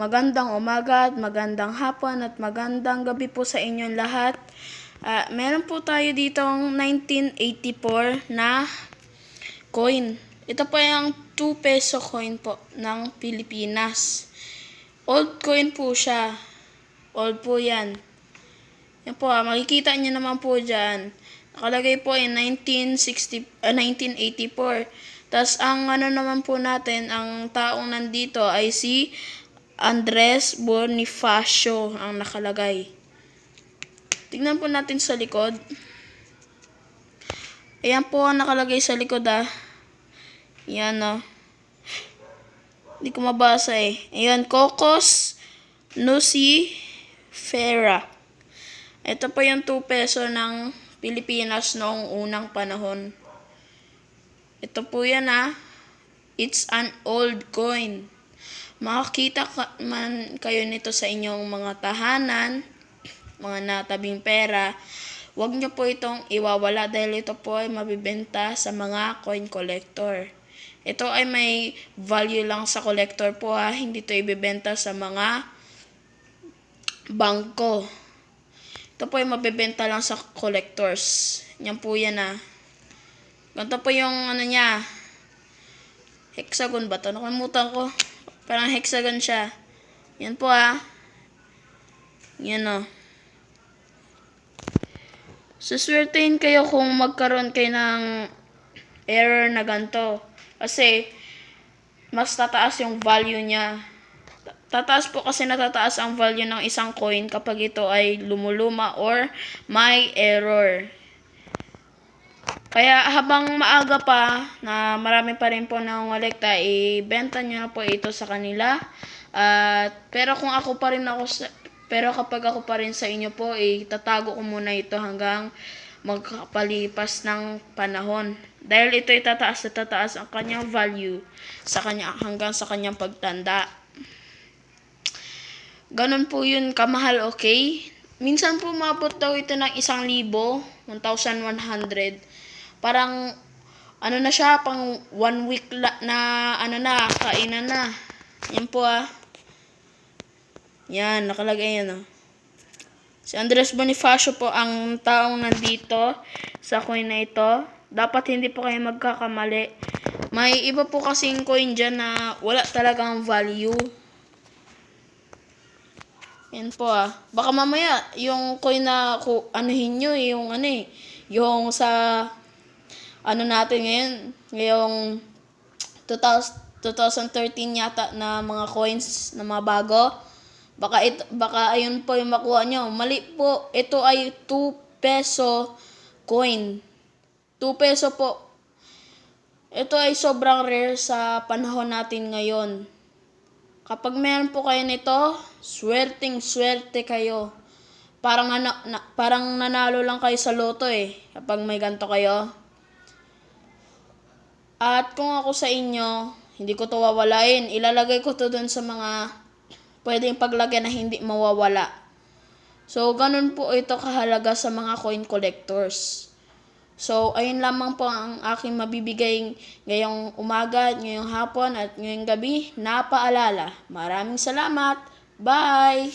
magandang umaga at magandang hapon at magandang gabi po sa inyong lahat. Ah, meron po tayo dito 1984 na coin. Ito po yung 2 peso coin po ng Pilipinas. Old coin po siya. Old po yan. Yan po ah, makikita niyo naman po dyan. Nakalagay po ay 1960, ah, 1984. Tapos ang ano naman po natin, ang taong nandito ay si Andres Bonifacio ang nakalagay. Tingnan po natin sa likod. Ayan po ang nakalagay sa likod ah. Yan oh. Hindi ko mabasa eh. Ayan, Cocos Nucifera. Ito po yung 2 peso ng Pilipinas noong unang panahon. Ito po yan ah. It's an old coin. Makakita ka, man kayo nito sa inyong mga tahanan, mga natabing pera. Huwag niyo po itong iwawala dahil ito po ay mabibenta sa mga coin collector. Ito ay may value lang sa collector po ha. Hindi to ibibenta sa mga bangko. Ito po ay mabibenta lang sa collectors. Yan po yan ah. Ganito po yung ano niya. Hexagon ba to? Nakalimutan ko. Parang hexagon siya. Yan po ah. Yan o. Suswertein kayo kung magkaroon kayo ng error na ganito. Kasi, mas tataas yung value niya. Ta- Tataas po kasi natataas ang value ng isang coin kapag ito ay lumuluma or may error. Kaya habang maaga pa na marami pa rin po nangongolekta, ibenta nyo na po ito sa kanila. At pero kung ako pa rin ako sa, pero kapag ako pa rin sa inyo po, itatago ko muna ito hanggang magkapalipas ng panahon. Dahil ito ay tataas at tataas ang kanyang value sa kanya hanggang sa kanyang pagtanda. Ganon po yun kamahal, okay? Minsan po mabot daw ito ng isang libo, 1,100. Parang, ano na siya, pang one week la, na, ano na, kainan na. Yan po ah. Yan, nakalagay yan ah. Si Andres Bonifacio po ang taong nandito sa coin na ito. Dapat hindi po kayo magkakamali. May iba po kasing coin dyan na wala talagang value. Yan po ah. Baka mamaya, yung coin na anuhin nyo, yung ano eh, yung sa, ano natin ngayon, ngayong 2000, 2013 yata na mga coins na mga bago. Baka, ito, baka ayun po yung makuha nyo. Mali po, ito ay 2 peso coin. 2 peso po. Ito ay sobrang rare sa panahon natin ngayon. Kapag meron po kayo nito, swerting swerte kayo. Parang, ana, na, parang nanalo lang kayo sa loto eh, kapag may ganto kayo. At kung ako sa inyo, hindi ko to wawalain. Ilalagay ko to dun sa mga pwedeng paglagyan na hindi mawawala. So, ganun po ito kahalaga sa mga coin collectors. So, ayun lamang po ang aking mabibigay ngayong umaga, ngayong hapon at ngayong gabi na paalala. Maraming salamat. Bye!